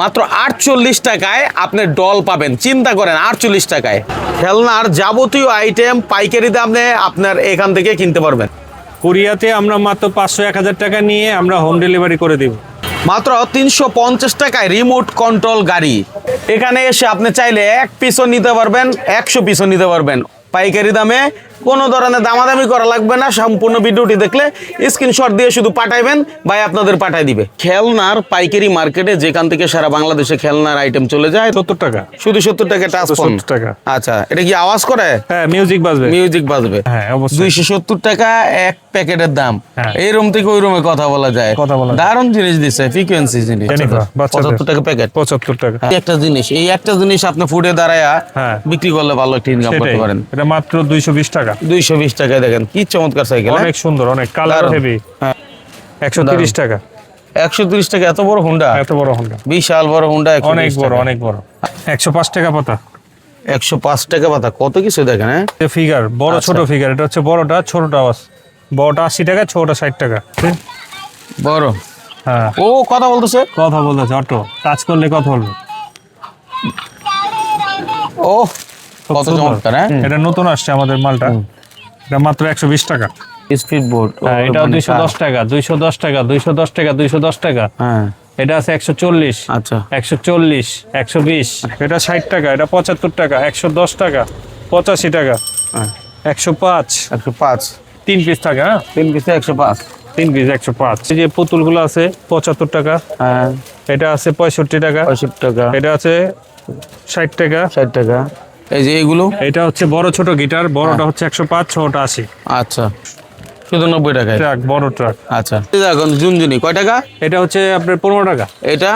মাত্র আটচল্লিশ টাকায় আপনি ডল পাবেন। চিন্তা করেন আটচল্লিশ টাকায়। খেলনার যাবতীয় আইটেম পাইকারি দামে আপনার এখান থেকে কিনতে পারবেন। কোরিয়াতে আমরা মাত্র পাঁচশো এক হাজার টাকা নিয়ে আমরা হোম ডেলিভারি করে দিব। মাত্র তিনশো পঞ্চাশ টাকায় রিমোট কন্ট্রোল গাড়ি। এখানে এসে আপনি চাইলে এক পিসও নিতে পারবেন একশো পিসও নিতে পারবেন। পাইকারি দামে কোনো ধরনের দামাদামি করা লাগবে না সম্পূর্ণ ভিডিওটি দেখলে স্ক্রিনশট দিয়ে শুধু পাঠাইবেন ভাই আপনাদের পাঠাই দিবে। খেলনার পাইকারি মার্কেটে যেখান থেকে সারা বাংলাদেশে খেলনার আইটেম চলে যায় সত্তর টাকা। শুধু সত্তর টাকা টাচ ফোন 70 টাকা। আচ্ছা এটা কি আওয়াজ করে? হ্যাঁ মিউজিক বাজবে। মিউজিক বাজবে। হ্যাঁ, দুইশো সত্তর টাকা এক প্যাকেটের দাম। হ্যাঁ। এই রুম থেকে ওই রুমে কথা বলা যায়। কথা বলা। দারুণ জিনিস দিচ্ছে ফ্রিকোয়েন্সি জিনিস। পঁচাত্তর টাকা প্যাকেট পঁচাত্তর টাকা। একটা জিনিস এই একটা জিনিস আপনি ফুডে দাঁড়ায়া হ্যাঁ। বিক্রি করলে ভালো একটা ইনকাম করতে পারেন। এটা মাত্র দুইশো বিশ টাকা। দুইশো বিশ টাকায় দেখেন কি চমৎকার সাইকেল অনেক সুন্দর অনেক কালার হেভি হ্যাঁ। একশো তিরিশ টাকা। একশো তিরিশ টাকা এত বড় হুন্ডা এত বড় হোন্ডা বিশাল বড় হুন্ডা অনেক বড় অনেক বড়। একশো পাঁচ টাকা পাতা। একশো পাঁচ টাকা পাতা কত কিছু দেখেন হ্যাঁ? ফিগার বড় আচ্ছা। ছোট ফিগার এটা হচ্ছে বড়টা ছোটটা বড়টা আশি টাকা ছোটটা ষাট টাকা। বড়। হ্যাঁ। ও কথা বলতেছে? কথা বলতেছে অটো। টাচ করলে কথা বলবে। ও কত। চমৎকার হ্যাঁ? এটা নতুন আসছে আমাদের মালটা। এটা মাত্র একশো বিশ টাকা। স্পিড বোর্ড হ্যাঁ এটাও দুইশো দশ টাকা দুইশো দশ টাকা দুইশো দশ টাকা দুইশো দশ টাকা। হ্যাঁ। এটা আছে একশো চল্লিশ আচ্ছা। একশো চল্লিশ একশো বিশ। এটা ষাট টাকা এটা পঁচাত্তর টাকা একশো দশ টাকা পঁচাশি টাকা হ্যাঁ। একশো পাঁচ। একশো পাঁচ। তিন পিস টাকা হ্যাঁ? তিন পিসে একশো পাঁচ। তিন পিস একশো পাঁচ। এই যে পুতুলগুলো আছে পঁচাত্তর টাকা। হ্যাঁ। এটা আছে পঁয়ষট্টি টাকা। পঁয়ষট্টি টাকা। এটা আছে ষাট টাকা। ষাট টাকা। এই যে এগুলো? এটা হচ্ছে বড় ছোট গিটার বড়টা হচ্ছে একশো পাঁচ ছটা আশি। আচ্ছা। শুধু নব্বই টাকায়? ট্রাক বড় ট্রাক। আচ্ছা। এই দেখুন ঝুনঝুনি কয় টাকা? এটা হচ্ছে আপনার পনেরো টাকা। এটা?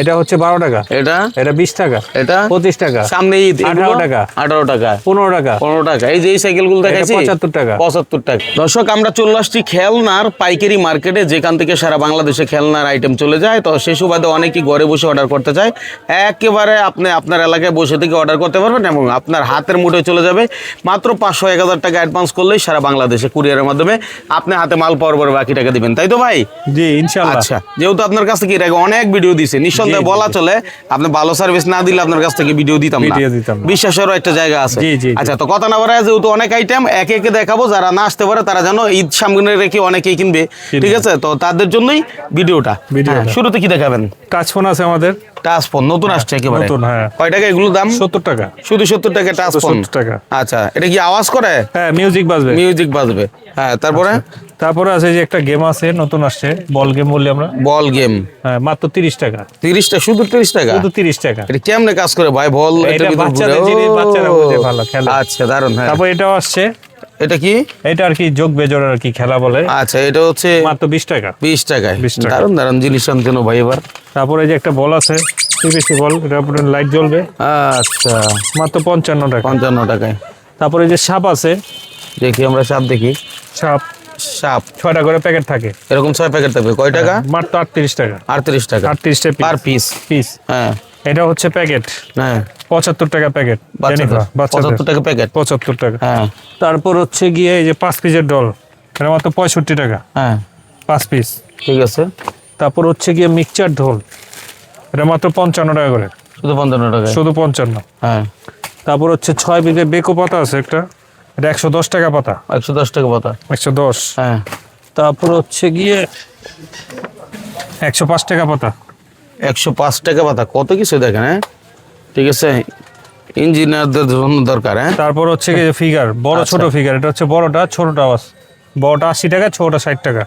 এটা হচ্ছে বারো টাকা। এটা? এটা বিশ টাকা। এটা? পঁচিশ টাকা। সামনে ঈদ আঠারো টাকা। আঠারো টাকা। পনেরো টাকা। পনেরো টাকা। এই যে এই সাইকেলগুলো দেখাচ্ছি পঁচাত্তর টাকা। পঁচাত্তর টাকা। দর্শক আমরা চলে আসছি খেলনার পাইকারি মার্কেটে যেখান থেকে সারা বাংলাদেশে খেলনার আইটেম চলে যায়। তো সেই সুবাদে অনেকেই ঘরে বসে অর্ডার করতে চায়। একেবারে আপনি আপনার এলাকায় বসে থেকে অর্ডার করতে পারবেন এবং আপনার হাতের মুঠে চলে যাবে। মাত্র পাঁচশো এক হাজার টাকা অ্যাডভান্স করলেই সারা বাংলাদেশে কুরিয়ারের মাধ্যমে আপনি হাতে মাল পাওয়ার পরে বাকি টাকা দিবেন তাই তো ভাই? জি ইনশাল্লাহ আচ্ছা যেহেতু আপনার কাছ থেকে এর আগে অনেক ভিডিও দিছে নিঃসন্দেহে বলা চলে আপনি ভালো সার্ভিস না দিলে আপনার কাছ থেকে ভিডিও দিতাম না। বিশ্বাসেরও একটা জায়গা আছে। জি, জি। আচ্ছা তো কথা না বলে যেহেতু অনেক আইটেম একে একে দেখাবো যারা না আসতে পারে তারা জানো ঈদ সামনে রেখে অনেকেই কিনবে। ঠিক আছে? তো তাদের জন্যই ভিডিওটা। হ্যাঁ, শুরুতে কি দেখাবেন? টাচ ফোন আছে আমাদের। টাচ ফোন নতুন আসছে একেবারে। নতুন, হ্যাঁ। কয় টাকা এগুলো দাম? সত্তর টাকা। শুধু সত্তর টাকা টাচ ফোন 70 টাকা। আচ্ছা এটা কি আওয়াজ করে? হ্যাঁ মিউজিক বাজবে। মিউজিক বাজবে। হ্যাঁ তারপরে? তারপরে আছে যে একটা গেম আছে নতুন আসছে বল গেম বললি আমরা। বল গেম হ্যাঁ মাত্র তিরিশ টাকা। তিরিশটা শুধু তিরিশ টাকা? শুধু তিরিশ টাকা। এটা কেমনে কাজ করে ভাই? বল এটা বাচ্চাদের জিনিস, বাচ্চারা বোঝে ভালো, খেলে। আচ্ছা দারুণ হ্যাঁ। তারপর এটাও আসছে। এটা কি? এটা আর কি যোগ বেজোর আর কি খেলা বলে। আচ্ছা এটা হচ্ছে মাত্র বিশ টাকা। বিশ টাকায়। 20 টাকা। দারুণ দারুণ জিনিস আনতেন ভাই এবার। তারপরে যে একটা বল আছে পিভিসি বল এটা উপরে লাইট জ্বলবে। আচ্ছা। মাত্র পঞ্চান্ন টাকা। পঞ্চান্ন টাকায়। তারপরে যে সাপ আছে দেখি আমরা সাপ দেখি। সাপ। সাপ। ছয়টা করে প্যাকেট থাকে। এরকম ছয় প্যাকেট থাকবে। কয় টাকা? মাত্র আটত্রিশ টাকা। আটত্রিশ টাকা। আটত্রিশটা পার পিস পিস হ্যাঁ। এটা হচ্ছে প্যাকেট। হ্যাঁ। পঁচাত্তর টাকা প্যাকেট পঁচাত্তর টাকা প্যাকেট। পঁচাত্তর টাকা। হ্যাঁ। তারপর হচ্ছে গিয়ে এই যে পাঁচ পিসের ডল এটা মাত্র পঁয়ষট্টি টাকা। হ্যাঁ। পাঁচ পিস ঠিক আছে। তারপর হচ্ছে গিয়ে মিক্সচার ঢোল এটা মাত্র পঞ্চান্ন টাকা করে। শুধু পঞ্চান্ন টাকা শুধু পঞ্চান্ন। হ্যাঁ। তারপর হচ্ছে ছয় পিসের বেকো পাতা আছে একটা এটা একশো দশ টাকা পাতা। একশো দশ টাকা পাতা। একশো দশ। হ্যাঁ। তারপর হচ্ছে গিয়ে একশো পাঁচ টাকা পাতা। একশো পাঁচ টাকা পাতা কত কিছু দেখেন হ্যাঁ? ঠিক আছে? ইঞ্জিনিয়ারদের জন্য দরকার হ্যাঁ? তারপর হচ্ছে গিয়ে ফিগার বড় আচ্ছা। ছোট ফিগার এটা হচ্ছে বড়টা ছোটটা আওয়াজ। বড়টা আশি টাকা ছোটটা ষাট টাকা।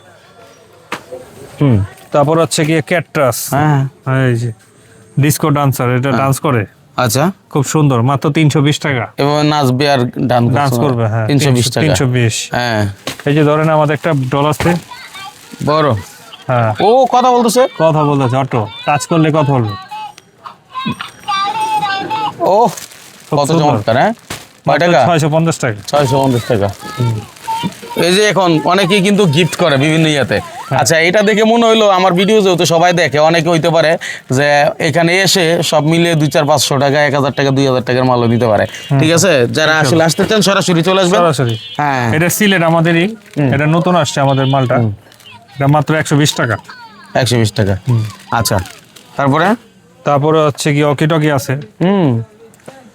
হুম। তারপর হচ্ছে গিয়ে ক্যাট্রাস। হ্যাঁ এই যে ডিস্কো ডান্সার এটা ডান্স করে। আচ্ছা। খুব সুন্দর মাত্র তিনশো বিশ টাকা। এবং নাচবে আর ডান ডান্স করবে হ্যাঁ তিনশো বিশ টাকা। তিনশো বিশ। হ্যাঁ। এই যে ধরেন আমাদের একটা ডল আছে বড়। হ্যাঁ। ও কথা বলতেছে? কথা বলতেছে অটো। টাচ করলে কথা বলবে। ও কত। চমৎকার হ্যাঁ? কয় টাকা? ছয়শো পঞ্চাশ টাকা। ছয়শো পঞ্চাশ টাকা। এই যে এখন অনেকেই কিন্তু গিফট করে বিভিন্ন ইয়াতে। হ্যাঁ। আচ্ছা এটা দেখে মনে হইল আমার ভিডিও যেহেতু সবাই দেখে অনেকে হইতে পারে যে এখানে এসে সব মিলিয়ে দুই চার পাঁচশো টাকা এক হাজার টাকা দুই হাজার টাকার মালও দিতে পারে। ঠিক আছে? যারা আসলে আসতে চান সরাসরি চলে আসবেন। সরাসরি। হ্যাঁ। এটা সিলেট আমাদেরই। এটা নতুন আসছে আমাদের মালটা। এটা মাত্র একশো বিশ টাকা। একশো বিশ টাকা। আচ্ছা তারপরে? তারপরে হচ্ছে কি অকি টকি আছে। হুম।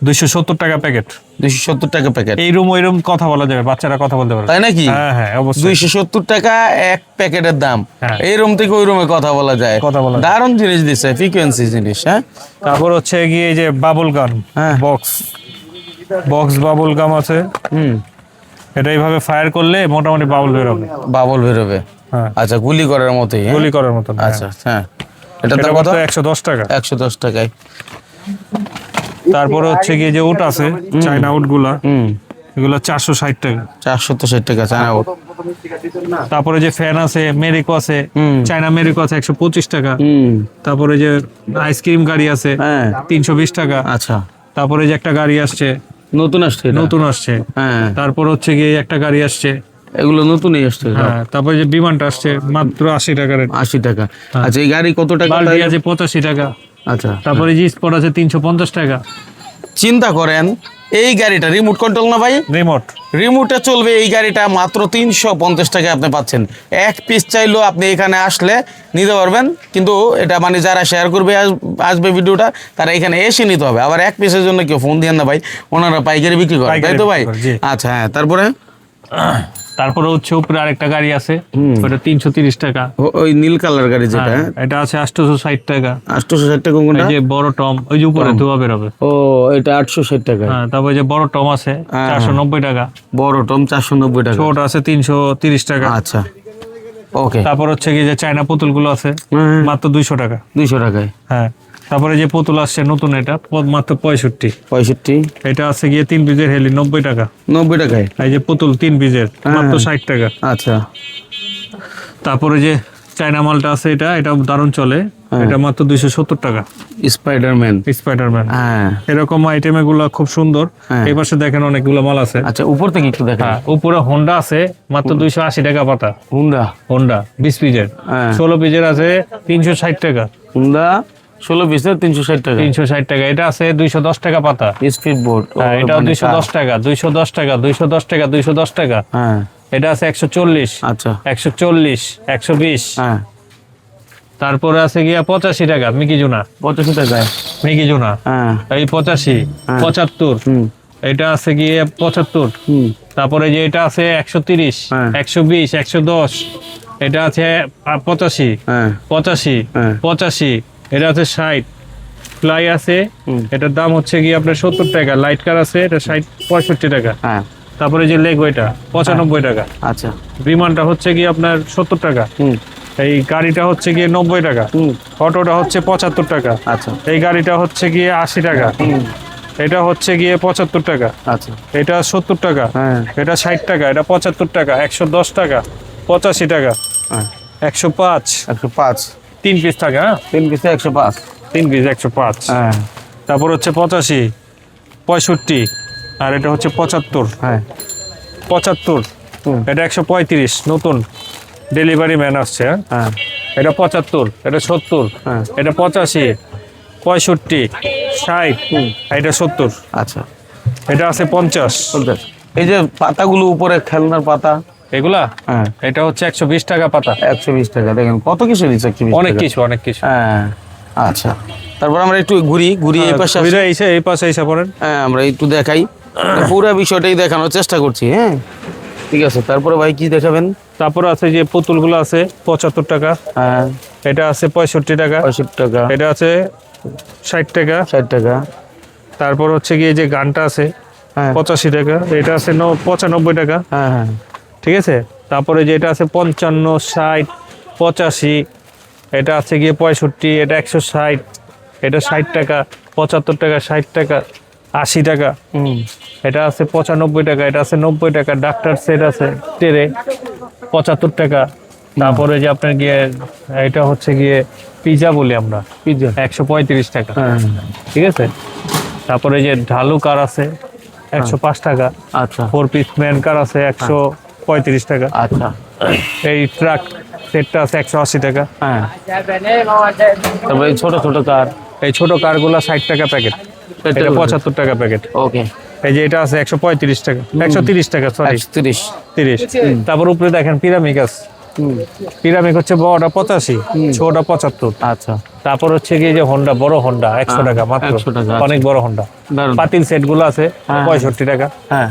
দুইশো সত্তর টাকা প্যাকেট। দুইশো সত্তর টাকা প্যাকেট। এই রুম ওই রুম কথা বলা যাবে বাচ্চারা কথা বলতে পারবে। তাই নাকি? হ্যাঁ হ্যাঁ অবশ্যই। দুইশো সত্তর টাকা এক প্যাকেটের দাম। হ্যাঁ। এই রুম থেকে ওই রুমে কথা বলা যায়। কথা বলা। দারুণ জিনিস দিচ্ছে ফ্রিকোয়েন্সি জিনিস হ্যাঁ? তারপর হচ্ছে গিয়ে এই যে বাবুল গান হ্যাঁ। বক্স বক্স বাবুল গাম আছে। হুম। এটা এইভাবে ফায়ার করলে মোটামুটি বাবুল বেরোবে। বাবল বেরোবে। আচ্ছা গুলি করার মতোই হ্যাঁ? গুলি করার মতন আচ্ছা হ্যাঁ। এটা এটা কত? কত একশো দশ টাকা। একশো দশ টাকায়। তারপরে হচ্ছে গিয়ে যে উট আছে চাইনা উটগুলা এগুলো চারশো ষাট টাকা। চারশো তো ষাট টাকা চায়না ওট তারপরে যে ফ্যান আছে মেরিকো আছে। চাইনা মেরিকো আছে একশো পঁচিশ টাকা। হুম। তারপরে যে আইসক্রিম গাড়ি আছে হ্যাঁ। তিনশো বিশ টাকা। আচ্ছা। তারপরে যে একটা গাড়ি আসছে নতুন আসছে নতুন আসছে। হ্যাঁ। তারপর হচ্ছে গিয়ে একটা গাড়ি আসছে এগুলো নতুনই আসছে হ্যাঁ তারপরে যে বিমানটা আসছে মাত্র আশি টাকার আশি টাকা। আচ্ছা এই গাড়ি কত টাকা আছে পঁচাশি টাকা। আচ্ছা তারপরে যে স্পট আছে তিনশো পঞ্চাশ টাকা। চিন্তা করেন এই গাড়িটা রিমোট কন্ট্রোল না ভাই? রিমোট রিমোটে চলবে এই গাড়িটা মাত্র তিনশো পঞ্চাশ টাকায় আপনি পাচ্ছেন। এক পিস চাইলেও আপনি এখানে আসলে নিতে পারবেন কিন্তু এটা মানে যারা শেয়ার করবে আসবে ভিডিওটা তারা এখানে এসে নিতে হবে। আবার এক পিসের জন্য কেউ ফোন দিয়ে না ভাই ওনারা পাইকারি বিক্রি করে তাই তো ভাই। আচ্ছা হ্যাঁ তারপরে? তারপরে হচ্ছে উপরে আরেকটা গাড়ি আছে। ওটা তিনশো তিরিশ টাকা। ওই নীল কালার গাড়ি যেটা? হ্যাঁ, এটা আছে আটশোশো ষাট টাকা। আটশোশো ষাট টাকা কোনটা? যে বড় টম ওই যে উপরে ধোয়া বেরোবে। ও এটা আটশো ষাট টাকা। হ্যাঁ তারপরে যে বড় টম আছে হ্যাঁ। চারশো নব্বই টাকা। বড় টম চারশো নব্বই টাকা। ছোট আছে তিনশো তিরিশ টাকা। আচ্ছা। ওকে। তারপর হচ্ছে কি যে চায়না পুতুলগুলো আছে মাত্র দুইশো টাকা। দুইশো টাকায়। হ্যাঁ। তারপরে যে পুতুল আসছে নতুন এটা মাত্র পঁয়ষট্টি। পঁয়ষট্টি। এটা আছে গিয়ে তিন পিজের হেলি নব্বই টাকা। নব্বই টাকায়? এই যে পুতুল তিন পিজের মাত্র ষাট টাকা। আচ্ছা। তারপরে যে চায়না মালটা আছে এটা এটা দারুণ চলে। হ্যাঁ। এটা মাত্র দুইশো সত্তর টাকা। স্পাইডারম্যান। স্পাইডারম্যান। হ্যাঁ। এরকম আইটেম এগুলো খুব সুন্দর। হ্যাঁ। এই পাশে দেখেন অনেকগুলো মাল আছে। আচ্ছা উপর থেকে একটু দেখেন। হ্যাঁ উপরে হোন্ডা আছে মাত্র দুইশো আশি টাকা পাতা। হুন্ডা হোন্ডা বিশ পিজের হ্যাঁ। ষোলো পিজের আছে তিনশো ষাট টাকা। হুন্ডা ষোলো পিসের তিনশো ষাট টাকা। তিনশো ষাট টাকা। এটা আছে দুইশো দশ টাকা পাতা। স্পিড বোর্ড হ্যাঁ এটাও দুইশো দশ টাকা দুইশো দশ টাকা দুইশো দশ টাকা দুইশো দশ টাকা। হ্যাঁ। এটা আছে একশো চল্লিশ। আচ্ছা। একশো চল্লিশ একশো বিশ। হ্যাঁ। তারপরে আছে গিয়া পঁচাশি টাকা মিকি জোনা। পঁচাশি টাকায় মিকি জোনা। হ্যাঁ। এই পঁচাশি হ্যাঁ। পঁচাত্তর। হুম। এটা আছে গিয়ে পঁচাত্তর। হুম। তারপরে যে এটা আছে একশো তিরিশ হ্যাঁ। একশো বিশ একশো দশ। এটা আছে পঁচাশি। পঁচাশি। পঁচাশি। এটা আছে ষাট। ফ্লাই আছে। এটার দাম হচ্ছে গিয়ে আপনার সত্তর টাকা। লাইট কার আছে এটা ষাট পঁয়ষট্টি টাকা। হ্যাঁ। তারপরে যে লেগ ওইটা পঁচানব্বই টাকা। আচ্ছা। বিমানটা হচ্ছে গিয়ে আপনার সত্তর টাকা। হুম। এই গাড়িটা হচ্ছে গিয়ে নব্বই টাকা। হুম। অটোটা হচ্ছে পঁচাত্তর টাকা। আচ্ছা। এই গাড়িটা হচ্ছে গিয়ে আশি টাকা। হুম। এটা হচ্ছে গিয়ে পঁচাত্তর টাকা। আচ্ছা। এটা সত্তর টাকা। হ্যাঁ। এটা ষাট টাকা। এটা পঁচাত্তর টাকা। একশো দশ টাকা। পঁচাশি টাকা। হ্যাঁ। একশো পাঁচ। একশো পাঁচ। তিন পিস থাকে হ্যাঁ? তিন পিসে একশো পাঁচ। তিন পিস একশো পাঁচ। হ্যাঁ। তারপর হচ্ছে পঁচাশি পঁয়ষট্টি আর এটা হচ্ছে পঁচাত্তর। হ্যাঁ। পঁচাত্তর। এটা একশো পঁয়ত্রিশ নতুন ডেলিভারি ম্যান আসছে হ্যাঁ? হ্যাঁ। এটা পঁচাত্তর এটা সত্তর হ্যাঁ। এটা পঁচাশি পঁয়ষট্টি ষাট। এটা সত্তর। আচ্ছা। এটা আছে পঞ্চাশ। পঞ্চাশ। এই যে পাতাগুলো উপরে খেলনার পাতা এগুলা? হ্যাঁ। এটা হচ্ছে একশো বিশ টাকা পাতা। একশো বিশ টাকা দেখেন কত কিছু দিচ্ছে অনেক কিছু অনেক কিছু। হ্যাঁ আচ্ছা। তারপর আমরা একটু ঘুরি ঘুরি এই পাশে ঘুরে এসে এই পাশে এসে পড়েন। হ্যাঁ আমরা একটু দেখাই। পুরো বিষয়টাই দেখানোর চেষ্টা করছি হ্যাঁ। ঠিক আছে তারপরে ভাই কি দেখাবেন? তারপর আছে যে পুতুলগুলো আছে পঁচাত্তর টাকা। হ্যাঁ। এটা আছে পঁয়ষট্টি টাকা। পঁয়ষট্টি টাকা। এটা আছে ষাট টাকা। ষাট টাকা। তারপর হচ্ছে গিয়ে যে গানটা আছে হ্যাঁ। পঁচাশি টাকা। এটা আছে ন পঁচানব্বই টাকা। হ্যাঁ হ্যাঁ। ঠিক আছে? তারপরে যে এটা আছে পঞ্চান্ন ষাট পঁচাশি এটা আছে গিয়ে পঁয়ষট্টি এটা একশো ষাট এটা ষাট টাকা পঁচাত্তর টাকা ষাট টাকা আশি টাকা। হুম। এটা আছে পঁচানব্বই টাকা এটা আছে নব্বই টাকা ডাক্তার সেট আছে টেরে পঁচাত্তর টাকা। তারপরে যে আপনার গিয়ে এটা হচ্ছে গিয়ে পিজা বলি আমরা। পিজ্জা একশো পঁয়ত্রিশ টাকা। হ্যাঁ। ঠিক আছে? তারপরে যে ঢালু কার আছে একশো পাঁচ টাকা। আচ্ছা। ফোর পিস ম্যান কার আছে একশো পঁয়ত্রিশ টাকা। আচ্ছা। এই ট্রাক সেটটা আছে একশো আশি টাকা। হ্যাঁ। তারপরে এই ছোট ছোট কার এই ছোট কারগুলো ষাট টাকা প্যাকেট এটা পঁচাত্তর টাকা প্যাকেট ওকে এই যে এটা আছে একশো পঁয়ত্রিশ টাকা। একশো তিরিশ টাকা সরি তিরিশ। তিরিশ। তারপর উপরে দেখেন পিরামিড আছে। পিরামিড হচ্ছে বড়টা পঁচাশি ছোটটা পঁচাত্তর। আচ্ছা। তারপর হচ্ছে কি যে হোন্ডা বড় হোন্ডা একশো টাকা মাত্র। 100 টাকা, আচ্ছা। অনেক বড় হোন্ডা। পাতিল সেটগুলো আছে হ্যাঁ। পঁয়ষট্টি টাকা। হ্যাঁ।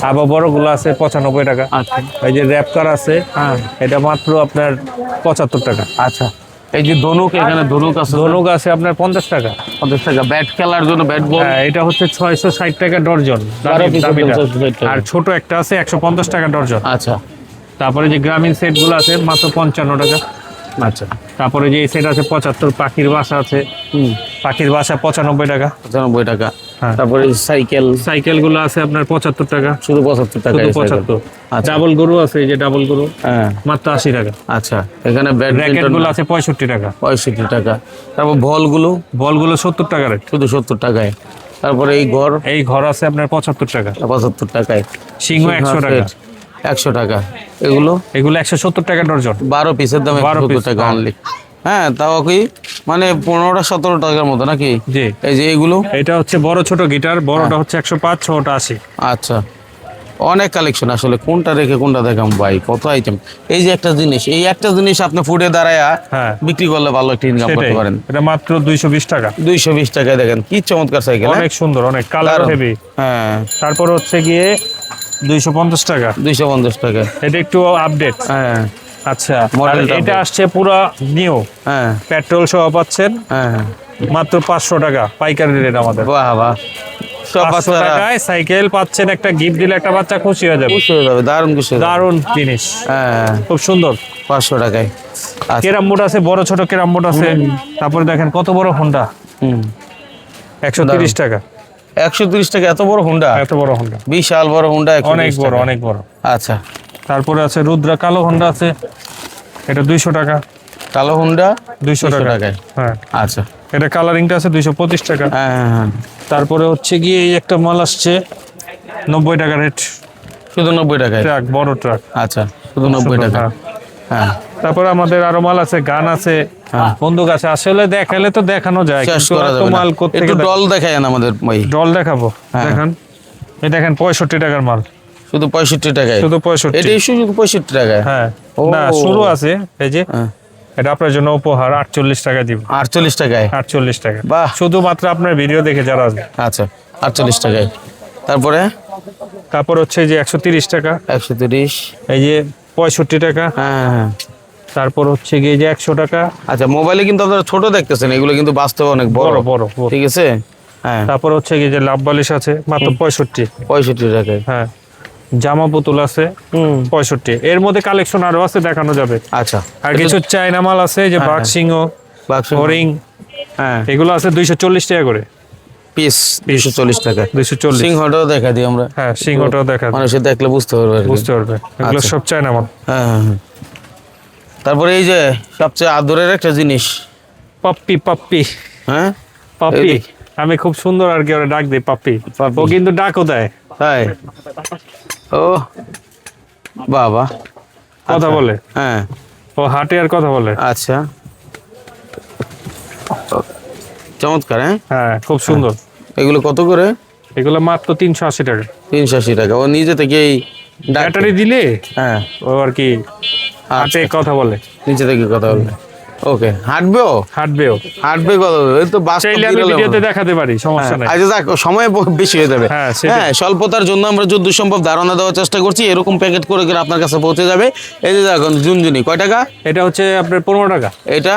আবার বড়গুলো আছে পঁচানব্বই টাকা। আচ্ছা। এই যে র্যাপ কার আছে হ্যাঁ। এটা মাত্র আপনার পঁচাত্তর টাকা। আচ্ছা। এই যে ধনুক এখানে ধনুক আছে। ধনুক আছে আপনার পঞ্চাশ টাকা। পঞ্চাশ টাকা। ব্যাট খেলার জন্য ব্যাট বল হ্যাঁ এটা হচ্ছে ছয়শো ষাট টাকা ডর্জন। বারো piece দামিটা। 160 টাকা। আর ছোট একটা আছে একশো পঞ্চাশ টাকা ডর্জন। আচ্ছা। তারপরে যে গ্রামীণ সেটগুলো আছে মাত্র পঞ্চান্ন টাকা। আচ্ছা। তারপরে যে সেট আছে পঁচাত্তর পাখির বাসা আছে। পাখির বাসা পঁচানব্বই টাকা। পঁচানব্বই টাকা। তারপরে সাইকেল। সাইকেলগুলো আছে আপনার পঁচাত্তর টাকা। শুধু পঁচাত্তর টাকা শুধু পঁচাত্তর। আচ্ছা। ডাবল গরু আছে এই যে ডাবল গরু হ্যাঁ। মাত্র আশি টাকা। আচ্ছা এখানে ব্যাডমিন্টনগুলো আছে পঁয়ষট্টি টাকা। পঁয়ষট্টি টাকা। তারপর বলগুলো? বলগুলো সত্তর টাকা রেট। শুধু সত্তর টাকায়। তারপরে এই ঘর? এই ঘর আছে আপনার পঁচাত্তর টাকা। পঁচাত্তর টাকায়। সিংহ একশো টাকা। একশো টাকা। এগুলো? এগুলো একশো সত্তর টাকা ডর্জন বারো পিসের দাম 12 সত্তর টাকা হ্যাঁ। অনলি হ্যাঁ তাও কি? মানে পনেরোটা সতেরো টাকার মতো নাকি? জি। এই যে এগুলো এটা হচ্ছে বড় ছোট গিটার বড়টা হচ্ছে একশো পাঁচ ছোটটা আশি। আচ্ছা। অনেক কালেকশন আসলে। কোনটা রেখে কোনটা দেখাম? ভাই কত আইটেম এই যে একটা জিনিস এই একটা জিনিস আপনি ফুটে দাঁড়ায় হ্যাঁ। বিক্রি করলে ভালো একটা ইনকাম করতে পারেন। এটা মাত্র দুইশো বিশ টাকা। দুইশো বিশ টাকায় দেখেন কি চমৎকার সাইকেল অনেক সুন্দর অনেক কালার হেভি হ্যাঁ। তারপর হচ্ছে গিয়ে দুইশো পঞ্চাশ টাকা। দুইশো পঞ্চাশ টাকা। এটা একটু আপডেট হ্যাঁ। আচ্ছা এটা আসছে পুরো নিউ হ্যাঁ। পেট্রোল সহ পাচ্ছেন। হ্যাঁ মাত্র পাঁচশো টাকা পাইকারি রেট আমাদের। বাহ বাহ। পাঁচশো টাকায় সাইকেল পাচ্ছেন একটা গিফট দিলে একটা বাচ্চা খুশি হয়ে যাবে। খুশি হয়ে যাবে দারুণ খুশি দারুণ জিনিস। হ্যাঁ খুব সুন্দর। পাঁচশো টাকায়। আচ্ছা। কেরাম বোর্ড আছে বড় ছোট কেরাম বোর্ড আছে। তারপরে দেখেন কত বড় হোন্ডা একশো তিরিশ টাকা। একশো তিরিশ টাকা এত বড় হুন্ডা এত বড় হোন্ডা বিশাল বড় হুন্ডা অনেক বড় অনেক বড়। আচ্ছা। তারপরে আছে রুদ্রা কালো হোন্ডা আছে। এটা দুইশো টাকা। কালো হুন্ডা দুইশো 200 টাকা। হ্যাঁ। আচ্ছা। এটা কালারিংটা আছে দুইশো পঁচিশ টাকা। হ্যাঁ হ্যাঁ হ্যাঁ। তারপরে হচ্ছে গিয়ে এই একটা মাল আসছে নব্বই টাকা রেট। শুধু নব্বই টাকায়? ট্রাক বড় ট্রাক। আচ্ছা শুধু নব্বই টাকা হ্যাঁ। তারপরে আমাদের আরও মাল আছে গান আছে। বন্দুক আছে। আসলে দেখালে তো দেখানো যায় কিন্তু মাল কোথেকে একটু ডল দেখায় না আমাদের ভাই। ডল দেখাবো। হ্যাঁ। দেখান। এই দেখেন পঁয়ষট্টি টাকার মাল। শুধু পঁয়ষট্টি টাকায়? শুধু পঁয়ষট্টি। এটাই শুধু পঁয়ষট্টি টাকায়? হ্যাঁ। না শুরু আছে এই যে হ্যাঁ। এটা আপনার জন্য উপহার আটচল্লিশ টাকা দিব। আটচল্লিশ টাকায়? আটচল্লিশ টাকা। বাহ। শুধুমাত্র আপনার ভিডিও দেখে যারা আসবে। আচ্ছা আটচল্লিশ টাকায়। তারপরে? তারপর হচ্ছে যে একশো তিরিশ টাকা। একশো তিরিশ। এই যে পঁয়ষট্টি টাকা। হ্যাঁ হ্যাঁ, হ্যাঁ। তারপর হচ্ছে গিয়ে যে একশো টাকা। আচ্ছা মোবাইলে কিন্তু আপনারা ছোট দেখতেছেন এগুলো কিন্তু বাস্তবে অনেক বড়। বড় বড় বড়। ঠিক আছে? হ্যাঁ। তারপর হচ্ছে গিয়ে যে লাভ বালিশ আছে মাত্র পঁয়ষট্টি। পঁয়ষট্টি টাকায়। হ্যাঁ। জামা পুতুল আছে পঁয়ষট্টি। এর মধ্যে কালেকশন আরও আছে দেখানো যাবে। আচ্ছা। আর কিছু চাইনা মাল আছে যে বাঘ সিংহ বাক্স হরিং হ্যাঁ। এগুলো আছে দুইশো চল্লিশ টাকা করে। পিস দুশো চল্লিশ টাকা। দুইশো চল্লিশ। সিংহটাও দেখা দিই আমরা। হ্যাঁ সিংহটাও দেখা যায়, দেখলে বুঝতে পারবে বুঝতে পারবে। এগুলো আচ্ছা। সব চায়না মাল। হ্যাঁ হ্যাঁ, হ্যাঁ। তারপরে এই যে সবচেয়ে আদরের একটা জিনিস। Puppy puppy. হ্যাঁ? পাপ্পি। আমি খুব সুন্দর আর কি ওরা ডাক দিই পাপ্পি। পাপ্পি। ও কিন্তু ডাকও দেয়। তাই? ও বাবা। কথা বলে? হ্যাঁ। ও হাটে আর কথা বলে? আচ্ছা। চমৎকার হ্যাঁ? হ্যাঁ খুব সুন্দর। এগুলো কত করে? এগুলো মাত্র তিনশো আশি টাকা। তিনশো আশি টাকা। ও নিজে থেকেই। ব্যাটারি দিলে হ্যাঁ। ও আর কি হাটে কথা বলে। নিচে থেকে কথা বলবে ওকে হাঁটবেও? হাঁটবেও। হাঁটবে এই তো চাইলে আমি ভিডিওতে দেখাতে পারি সমস্যা নাই। আচ্ছা যাক সময় বেশি হয়ে যাবে। হ্যাঁ, হ্যাঁ স্বল্পতার জন্য আমরা সম্ভব ধারণা দেওয়ার চেষ্টা করছি এরকম প্যাকেট করে করে আপনার কাছে পৌঁছে যাবে। এই যে দেখুন জুনজুনি কয় টাকা? এটা হচ্ছে আপনার পনেরো টাকা। এটা?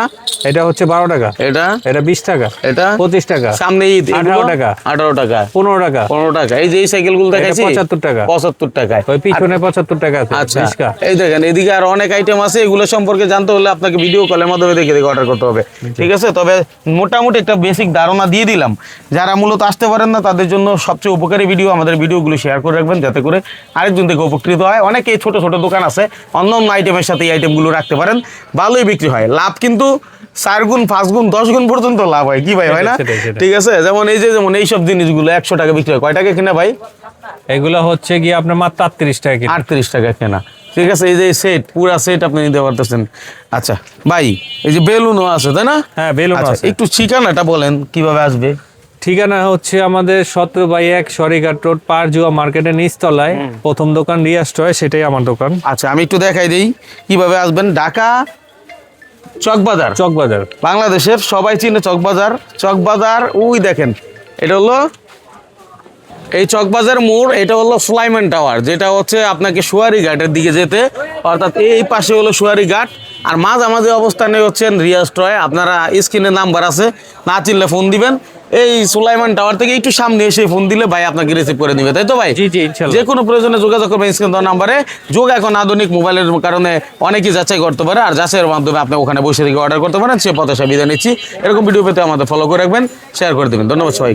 এটা হচ্ছে বারো টাকা। এটা? এটা বিশ টাকা। এটা? পঁচিশ টাকা। সামনে ঈদ আঠারো টাকা। আঠারো টাকা। পনেরো টাকা। পনেরো টাকা। এই যে এই সাইকেলগুলো দেখাচ্ছি পঁচাত্তর টাকা। পঁচাত্তর টাকায়। ওই পিছনে পঁচাত্তর টাকা আছে আচ্ছা। এই দেখেন এদিকে আর অনেক আইটেম আছে এগুলো সম্পর্কে জানতে হলে আপনাকে ভিডিও কলের মাধ্যমে দেখে দেখে অর্ডার করতে হবে। ঠিক আছে? তবে মোটামুটি একটা বেসিক ধারণা দিয়ে দিলাম। যারা মূলত আসতে পারেন না তাদের জন্য সবচেয়ে উপকারী ভিডিও আমাদের ভিডিওগুলো শেয়ার করে রাখবেন যাতে করে আরেকজন থেকে উপকৃত হয়। অনেকে ছোট ছোট দোকান আছে অন্য অন্য আইটেমের সাথে এই আইটেমগুলো রাখতে পারেন ভালোই বিক্রি হয়। লাভ কিন্তু চার গুণ পাঁচ গুণ দশ গুণ পর্যন্ত লাভ হয় কি ভাই হয় না। ঠিক আছে? যেমন এই যে যেমন এইসব জিনিসগুলো একশো টাকা বিক্রি হয়। কয় টাকা কিনা ভাই? এগুলো হচ্ছে গিয়ে আপনার মাত্র আটত্রিশ টাকা আটত্রিশ টাকা কেনা। ঠিক আছে এই যে সেট পুরা সেট আপনি নিতে পারতেছেন। আচ্ছা ভাই এই যে বেলুনও আছে তাই না? হ্যাঁ বেলুন আচ্ছা আছে। একটু ঠিকানাটা বলেন কীভাবে আসবে? ঠিকানা হচ্ছে আমাদের সতেরো বাই এক সরিঘাট রোড পারজুয়া মার্কেটের নিচতলায়। প্রথম দোকান রিয়াজ টয় সেটাই আমার দোকান। আচ্ছা আমি একটু দেখাই দিই কীভাবে আসবেন? ঢাকা চকবাজার। চকবাজার। বাংলাদেশের সবাই চিনে চকবাজার। চকবাজার ওই দেখেন এটা হলো এই চকবাজার মোড় এটা হলো সুলাইমান টাওয়ার যেটা হচ্ছে আপনাকে সুয়ারি ঘাটের দিকে যেতে। অর্থাৎ এই পাশে হলো সুয়ারি ঘাট আর মাঝামাঝি অবস্থানে হচ্ছেন রিয়াজ টয়। আপনারা স্ক্রিনে নাম্বার আছে না চিনলে ফোন দিবেন। এই সুলাইমান টাওয়ার থেকে একটু সামনে এসে ফোন দিলে ভাই আপনাকে রিসিভ করে দিবে তাই তো ভাই? জি জি যে কোনো প্রয়োজনে যোগাযোগ করবেন স্ক্রিন দেওয়া নাম্বারে। যোগ এখন আধুনিক মোবাইলের কারণে অনেকেই যাচাই করতে পারে আর যাচাইয়ের মাধ্যমে আপনি ওখানে বসে থেকে অর্ডার করতে পারেন সে পথে বিদায় নিচ্ছি। এরকম ভিডিও পেতে আমাদের ফলো করে রাখবেন শেয়ার করে দেবেন। ধন্যবাদ সবাই